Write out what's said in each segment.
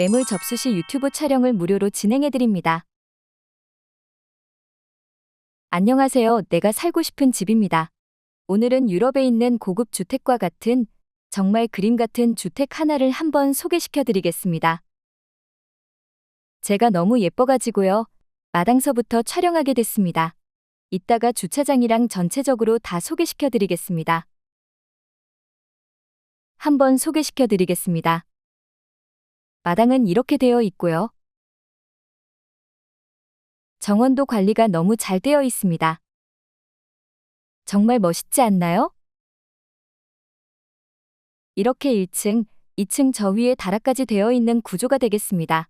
매물 접수 시 유튜브 촬영을 무료로 진행해드립니다. 안녕하세요. 내가 살고 싶은 집입니다. 오늘은 유럽에 있는 고급 주택과 같은 정말 그림 같은 주택 하나를 한번 소개시켜 드리겠습니다. 제가 너무 예뻐가지고요. 마당서부터 촬영하게 됐습니다. 이따가 주차장이랑 전체적으로 다 소개시켜 드리겠습니다. 한번 소개시켜 드리겠습니다. 마당은 이렇게 되어 있고요. 정원도 관리가 너무 잘 되어 있습니다. 정말 멋있지 않나요? 이렇게 1층, 2층 저 위에 다락까지 되어 있는 구조가 되겠습니다.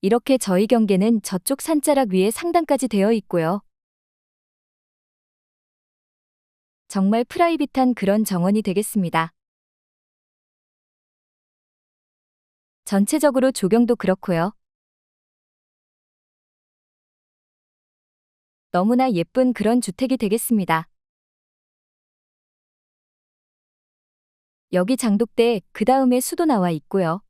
이렇게 저희 경계는 저쪽 산자락 위에 상단까지 되어 있고요. 정말 프라이빗한 그런 정원이 되겠습니다. 전체적으로 조경도 그렇고요. 너무나 예쁜 그런 주택이 되겠습니다. 여기 장독대, 그 다음에 수도 나와 있고요.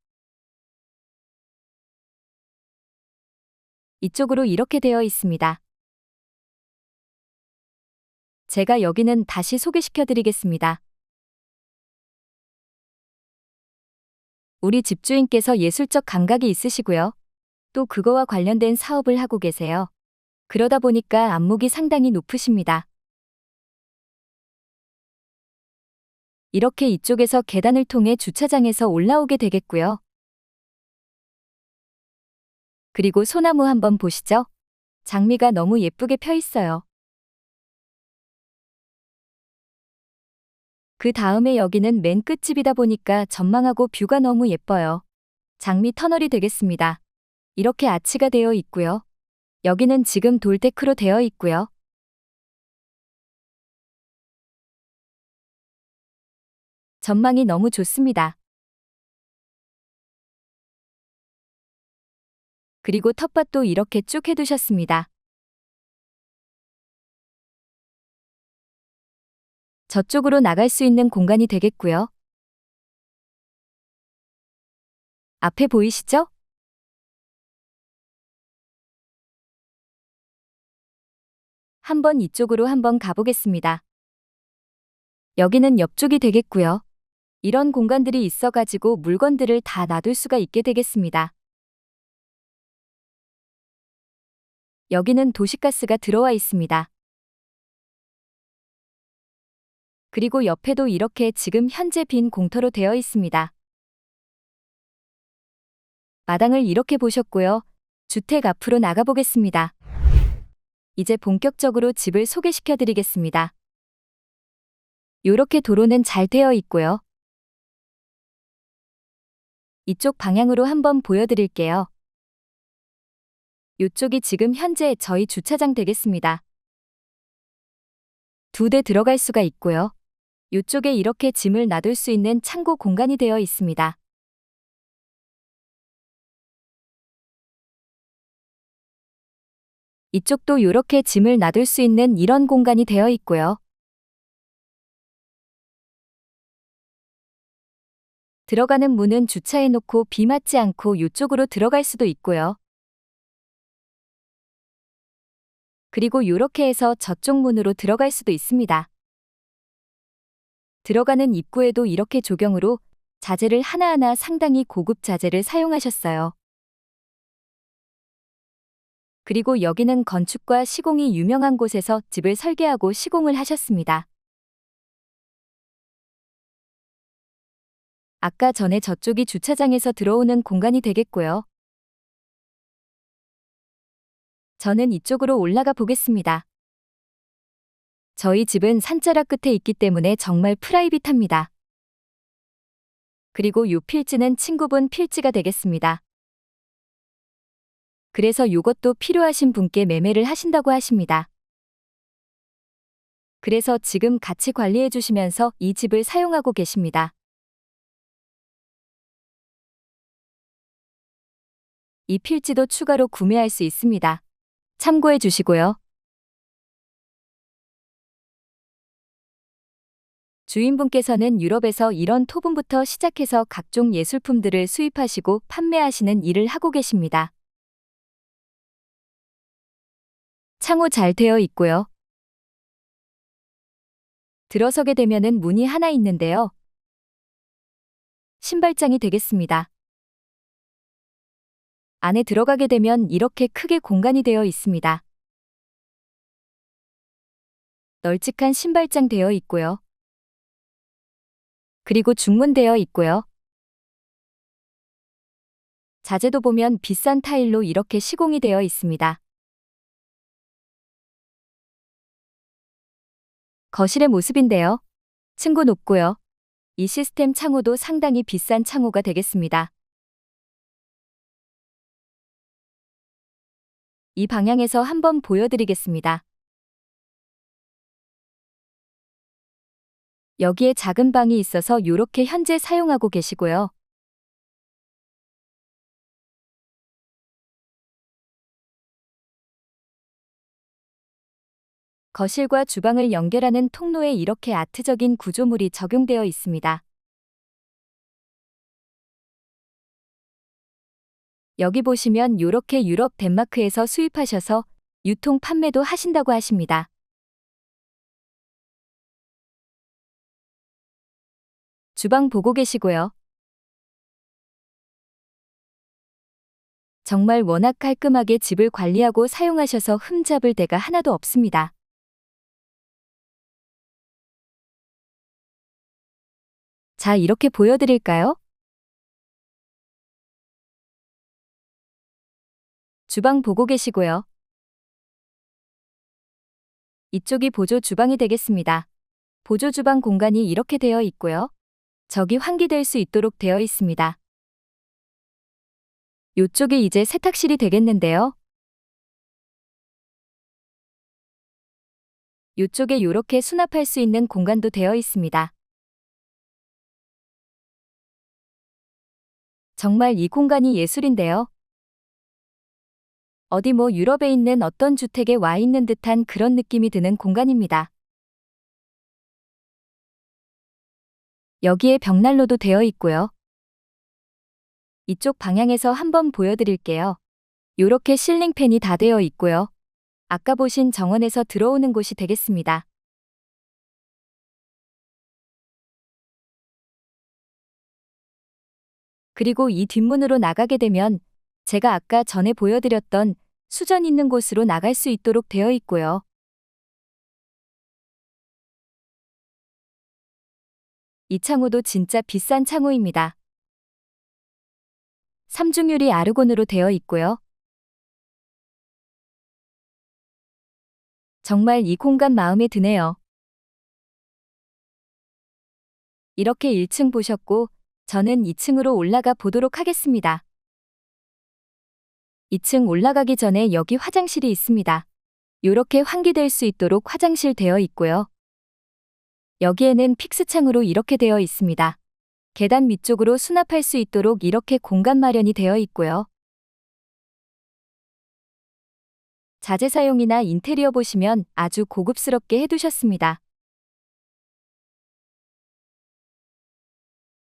이쪽으로 이렇게 되어 있습니다. 제가 여기는 다시 소개시켜 드리겠습니다. 우리 집주인께서 예술적 감각이 있으시고요. 또 그거와 관련된 사업을 하고 계세요. 그러다 보니까 안목이 상당히 높으십니다. 이렇게 이쪽에서 계단을 통해 주차장에서 올라오게 되겠고요. 그리고 소나무 한번 보시죠. 장미가 너무 예쁘게 펴 있어요. 그 다음에 여기는 맨 끝집이다 보니까 전망하고 뷰가 너무 예뻐요. 장미 터널이 되겠습니다. 이렇게 아치가 되어 있고요. 여기는 지금 돌데크로 되어 있고요. 전망이 너무 좋습니다. 그리고 텃밭도 이렇게 쭉 해두셨습니다. 저쪽으로 나갈 수 있는 공간이 되겠고요. 앞에 보이시죠? 한번 이쪽으로 한번 가보겠습니다. 여기는 옆쪽이 되겠고요. 이런 공간들이 있어가지고 물건들을 다 놔둘 수가 있게 되겠습니다. 여기는 도시가스가 들어와 있습니다. 그리고 옆에도 이렇게 지금 현재 빈 공터로 되어 있습니다. 마당을 이렇게 보셨고요. 주택 앞으로 나가보겠습니다. 이제 본격적으로 집을 소개시켜 드리겠습니다. 요렇게 도로는 잘 되어 있고요. 이쪽 방향으로 한번 보여드릴게요. 요쪽이 지금 현재 저희 주차장 되겠습니다. 두 대 들어갈 수가 있고요. 요쪽에 이렇게 짐을 놔둘 수 있는 창고 공간이 되어 있습니다. 이쪽도 이렇게 짐을 놔둘 수 있는 이런 공간이 되어 있고요. 들어가는 문은 주차해 놓고 비 맞지 않고 이쪽으로 들어갈 수도 있고요. 그리고 이렇게 해서 저쪽 문으로 들어갈 수도 있습니다. 들어가는 입구에도 이렇게 조경으로 자재를 하나하나 상당히 고급 자재를 사용하셨어요. 그리고 여기는 건축과 시공이 유명한 곳에서 집을 설계하고 시공을 하셨습니다. 아까 전에 저쪽이 주차장에서 들어오는 공간이 되겠고요. 저는 이쪽으로 올라가 보겠습니다. 저희 집은 산자락 끝에 있기 때문에 정말 프라이빗합니다. 그리고 요 필지는 친구분 필지가 되겠습니다. 그래서 요것도 필요하신 분께 매매를 하신다고 하십니다. 그래서 지금 같이 관리해 주시면서 이 집을 사용하고 계십니다. 이 필지도 추가로 구매할 수 있습니다. 참고해 주시고요. 주인분께서는 유럽에서 이런 토분부터 시작해서 각종 예술품들을 수입하시고 판매하시는 일을 하고 계십니다. 창호 잘 되어 있고요. 들어서게 되면은 문이 하나 있는데요. 신발장이 되겠습니다. 안에 들어가게 되면 이렇게 크게 공간이 되어 있습니다. 널찍한 신발장 되어 있고요. 그리고 중문되어 있고요. 자재도 보면 비싼 타일로 이렇게 시공이 되어 있습니다. 거실의 모습인데요. 층고 높고요. 이 시스템 창호도 상당히 비싼 창호가 되겠습니다. 이 방향에서 한번 보여드리겠습니다. 여기에 작은 방이 있어서 요렇게 현재 사용하고 계시고요. 거실과 주방을 연결하는 통로에 이렇게 아트적인 구조물이 적용되어 있습니다. 여기 보시면 요렇게 유럽 덴마크에서 수입하셔서 유통 판매도 하신다고 하십니다. 주방 보고 계시고요. 정말 워낙 깔끔하게 집을 관리하고 사용하셔서 흠잡을 데가 하나도 없습니다. 자, 이렇게 보여드릴까요? 주방 보고 계시고요. 이쪽이 보조 주방이 되겠습니다. 보조 주방 공간이 이렇게 되어 있고요. 저기 환기될 수 있도록 되어 있습니다. 요쪽이 이제 세탁실이 되겠는데요. 요쪽에 요렇게 수납할 수 있는 공간도 되어 있습니다. 정말 이 공간이 예술인데요. 어디 뭐 유럽에 있는 어떤 주택에 와 있는 듯한 그런 느낌이 드는 공간입니다. 여기에 벽난로도 되어 있고요. 이쪽 방향에서 한번 보여드릴게요. 요렇게 실링팬이 다 되어 있고요. 아까 보신 정원에서 들어오는 곳이 되겠습니다. 그리고 이 뒷문으로 나가게 되면 제가 아까 전에 보여드렸던 수전 있는 곳으로 나갈 수 있도록 되어 있고요. 이 창호도 진짜 비싼 창호입니다. 삼중유리 아르곤으로 되어 있고요. 정말 이 공간 마음에 드네요. 이렇게 1층 보셨고, 저는 2층으로 올라가 보도록 하겠습니다. 2층 올라가기 전에 여기 화장실이 있습니다. 이렇게 환기될 수 있도록 화장실 되어 있고요. 여기에는 픽스창으로 이렇게 되어 있습니다. 계단 밑쪽으로 수납할 수 있도록 이렇게 공간 마련이 되어 있고요. 자재 사용이나 인테리어 보시면 아주 고급스럽게 해두셨습니다.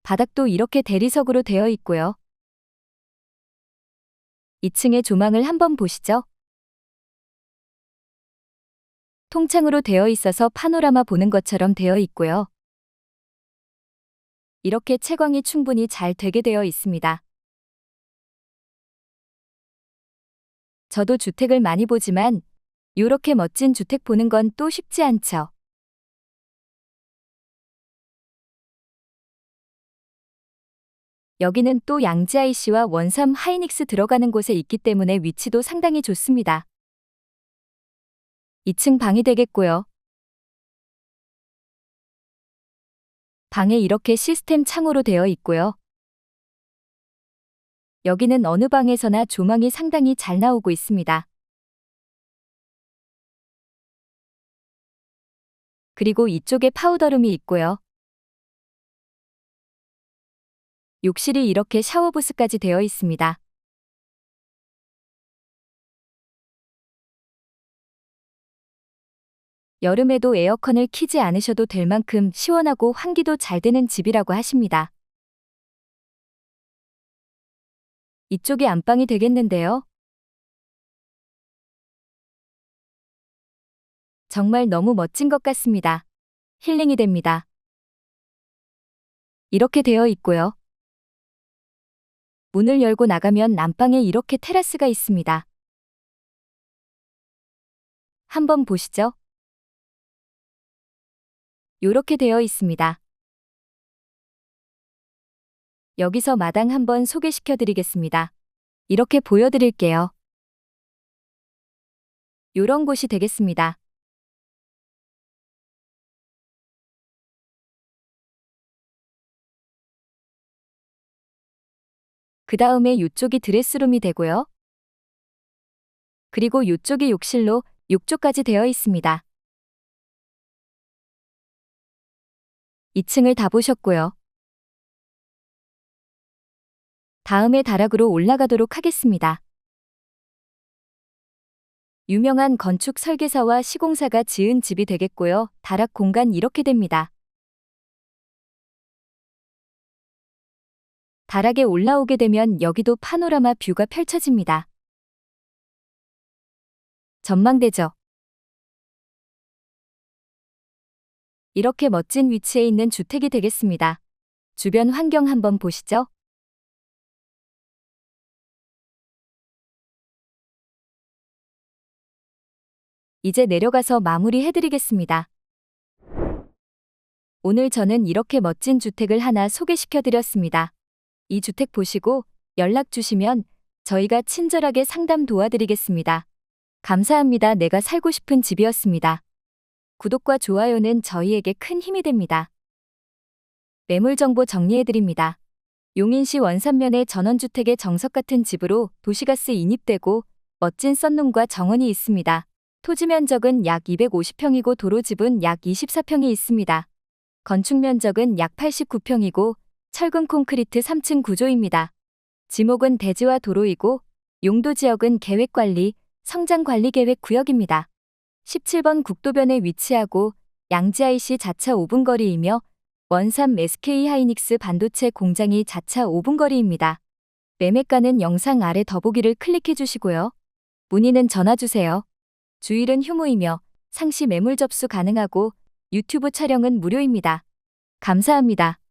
바닥도 이렇게 대리석으로 되어 있고요. 2층의 조망을 한번 보시죠. 통창으로 되어 있어서 파노라마 보는 것처럼 되어 있고요. 이렇게 채광이 충분히 잘 되게 되어 있습니다. 저도 주택을 많이 보지만 이렇게 멋진 주택 보는 건 또 쉽지 않죠. 여기는 또 양지 IC와 원삼 하이닉스 들어가는 곳에 있기 때문에 위치도 상당히 좋습니다. 2층 방이 되겠고요. 방에 이렇게 시스템 창호로 되어 있고요. 여기는 어느 방에서나 조망이 상당히 잘 나오고 있습니다. 그리고 이쪽에 파우더룸이 있고요. 욕실이 이렇게 샤워부스까지 되어 있습니다. 여름에도 에어컨을 키지 않으셔도 될 만큼 시원하고 환기도 잘 되는 집이라고 하십니다. 이쪽이 안방이 되겠는데요. 정말 너무 멋진 것 같습니다. 힐링이 됩니다. 이렇게 되어 있고요. 문을 열고 나가면 안방에 이렇게 테라스가 있습니다. 한번 보시죠. 요렇게 되어 있습니다. 여기서 마당 한번 소개시켜 드리겠습니다. 이렇게 보여드릴게요. 요런 곳이 되겠습니다. 그 다음에 요쪽이 드레스룸이 되고요. 그리고 요쪽이 욕실로 욕조까지 되어 있습니다. 2층을 다 보셨고요. 다음에 다락으로 올라가도록 하겠습니다. 유명한 건축 설계사와 시공사가 지은 집이 되겠고요. 다락 공간 이렇게 됩니다. 다락에 올라오게 되면 여기도 파노라마 뷰가 펼쳐집니다. 전망대죠. 이렇게 멋진 위치에 있는 주택이 되겠습니다. 주변 환경 한번 보시죠. 이제 내려가서 마무리 해드리겠습니다. 오늘 저는 이렇게 멋진 주택을 하나 소개시켜 드렸습니다. 이 주택 보시고 연락 주시면 저희가 친절하게 상담 도와드리겠습니다. 감사합니다. 내가 살고 싶은 집이었습니다. 구독과 좋아요는 저희에게 큰 힘이 됩니다. 매물 정보 정리해드립니다. 용인시 원산면의 전원주택의 정석 같은 집으로 도시가스 인입되고 멋진 썬룸과 정원이 있습니다. 토지 면적은 약 250평이고 도로집은 약 24평이 있습니다. 건축 면적은 약 89평이고 철근 콘크리트 3층 구조입니다. 지목은 대지와 도로이고 용도 지역은 계획관리, 성장관리계획 구역입니다. 17번 국도변에 위치하고 양지 IC 자차 5분 거리이며 원삼 SK 하이닉스 반도체 공장이 자차 5분 거리입니다. 매매가는 영상 아래 더보기를 클릭해 주시고요. 문의는 전화 주세요. 주일은 휴무이며 상시 매물 접수 가능하고 유튜브 촬영은 무료입니다. 감사합니다.